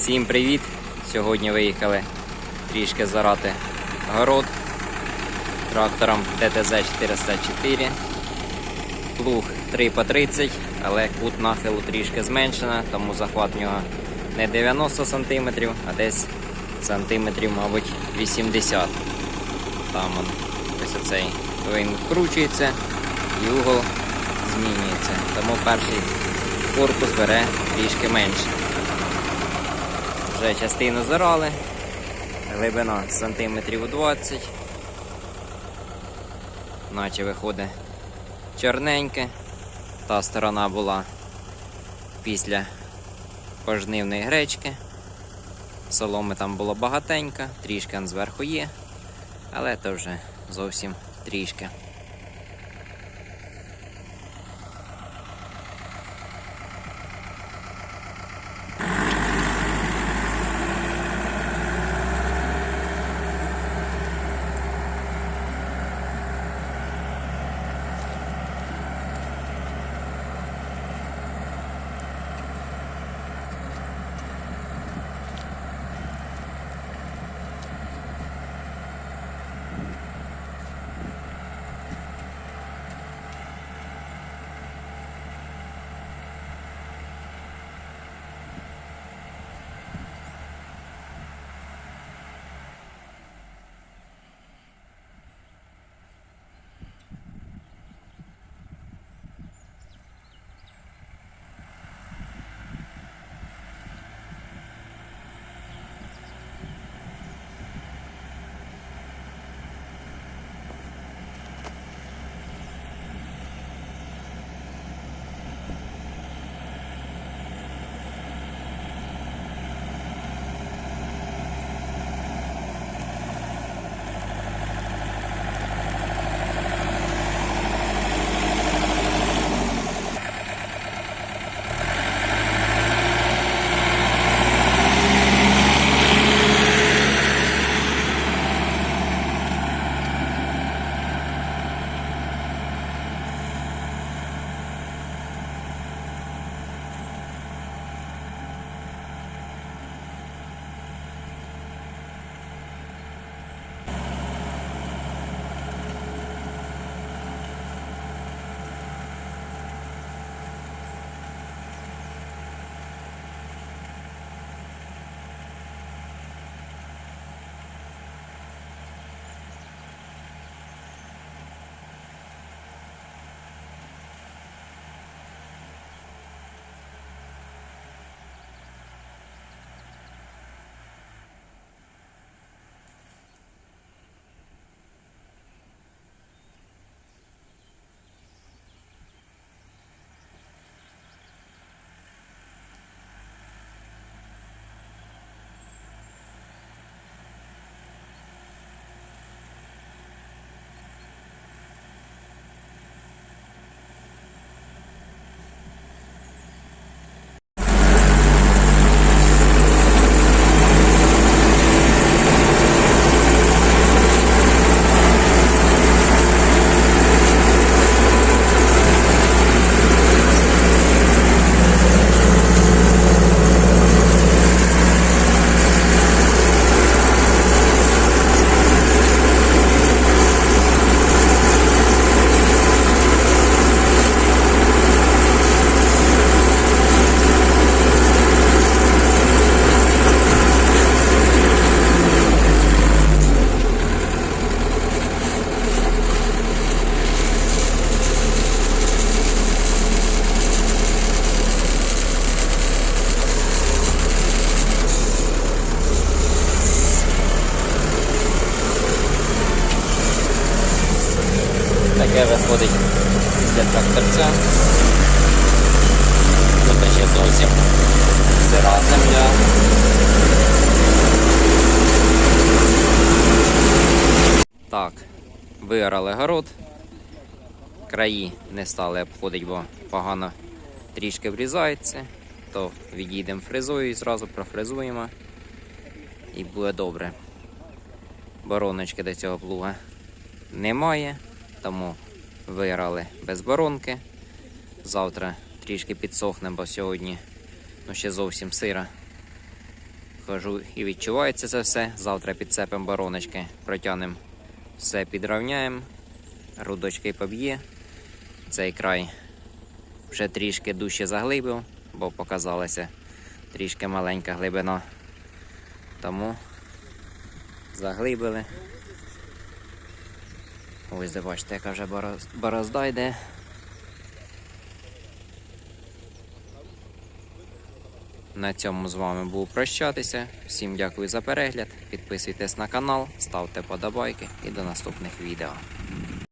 Всім привіт! Сьогодні виїхали трішки зарати город трактором ТТЗ 404. Плуг 3 по 30, але кут нахилу трішки зменшено, тому захват в нього не 90 см, а десь сантиметрів, мабуть, 80 Там он, ось оцей він вкручується і угол змінюється. Тому перший корпус бере трішки менше. Вже частину зарали, глибина сантиметрів 20, наче виходить чорненьке. Та сторона була після пожнивної гречки. Соломи там було багатенько, трішки зверху є, але то вже зовсім трішки. Таке виходить після тракторця. Тут ще зовсім сира земля. Так, виорали город. Краї не стали обходити, бо погано трішки врізається. То відійдемо фрезою і зразу профрезуємо. І буде добре. Бороночки до цього плуга немає, тому виграли без боронки. Завтра трішки підсохне, бо сьогодні ну, ще зовсім сира. Кажу, і відчувається це все. Завтра підцепимо бороночки, протягнемо все підравняємо, рудочки поб'є. Цей край вже трішки дужче заглибив, бо показалася трішки маленька глибина. Тому заглибили. Ось де бачите, яка вже бороз- борозда йде. На цьому з вами був прощатися. Всім дякую за перегляд. Підписуйтесь на канал, ставте подобайки і до наступних відео.